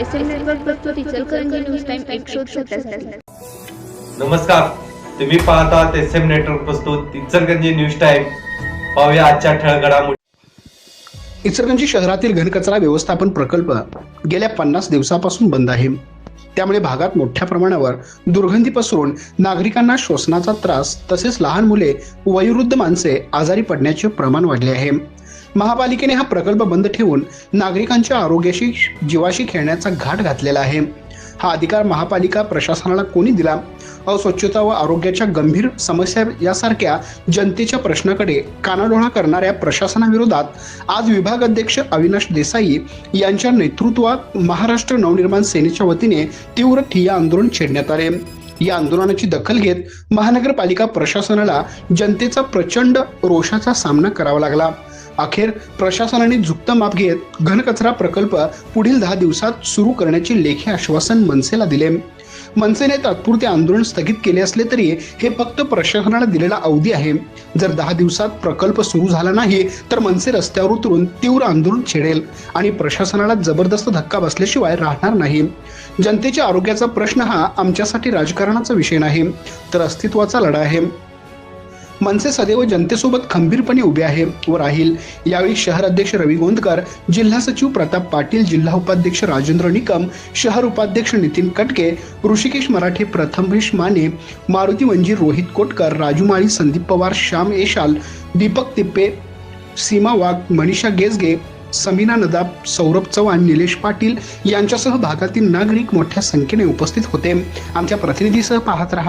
S M network प्रस्तुत Ichalkaranji news time एक शोध सत्याहत्तर नमस्कार. तुम्ही पाहतात एस एम नेटवर्क प्रस्तुत इचलगंजी न्यूज टाईम पाहूया आजच्या ठळक घडामोडी. इचलकरंजी शहरातील घनकचरा व्यवस्थापन प्रकल्प गेल्या पन्नास दिवसापासून बंद आहे. त्यामुळे भागात मोठ्या प्रमाणावर दुर्गंधी पसरून नागरिकांना श्वसनाचा त्रास तसेच लहान मुले वयोवृद्ध माणसे आजारी पडण्याचे प्रमाण वाढले आहे. महापालिकेने हा प्रकल्प बंद ठेवून नागरिकांच्या आरोग्याशी जीवाशी खेळण्याचा घाट घातलेला आहे. हा अधिकार महापालिका प्रशासनाला कोणी दिला? अस्वच्छता व आरोग्याच्या गंभीर समस्या यासारख्या जनतेच्या प्रश्नाकडे कानाडोळा करणाऱ्या प्रशासनाविरोधात आज विभाग अध्यक्ष अविनाश देसाई यांच्या नेतृत्वात महाराष्ट्र नवनिर्माण सेनेच्या वतीने तीव्र ठिय्या आंदोलन छेडण्यात आले. या आंदोलनाची दखल घेत महानगरपालिका प्रशासनाला जनतेचा प्रचंड रोषाचा सामना करावा लागला. अखेर प्रशासनाने झुकतं माप घेत घनकचरा प्रकल्प पुढील दहा दिवसात सुरू करण्याचे लेखी आश्वासन मनसेला दिले. मनसेने तात्पुरते आंदोलन स्थगित केले असले तरी हे फक्त प्रशासनाला दिलेला अवधी आहे. जर दहा दिवसात प्रकल्प सुरू झाला नाही तर मनसे रस्त्यावर उतरून तीव्र आंदोलन छेडेल आणि प्रशासनाला जबरदस्त धक्का बसल्याशिवाय राहणार नाही. जनतेच्या आरोग्याचा प्रश्न हा आमच्यासाठी राजकारणाचा विषय नाही तर अस्तित्वाचा लढा आहे. मनसे सदैव जनतेसोबत खंबीरपणे उभे आहे व राहील. यावेळी शहर अध्यक्ष रवी गोंदकर जिल्हा सचिव प्रताप पाटील जिल्हा उपाध्यक्ष राजेंद्र निकम शहर उपाध्यक्ष नितीन कटके ऋषिकेश मराठे प्रथमेश माने मारुती मंजीर रोहित कोटकर राजू माळी संदीप पवार श्याम येशाल दीपक तिप्पे सीमा वाघ मनीषा गेजगे समीना नदाब सौरभ चव्हाण निलेश पाटील यांच्यासह भागातील नागरिक मोठ्या संख्येने उपस्थित होते. आमच्या प्रतिनिधीसह पाहत रहा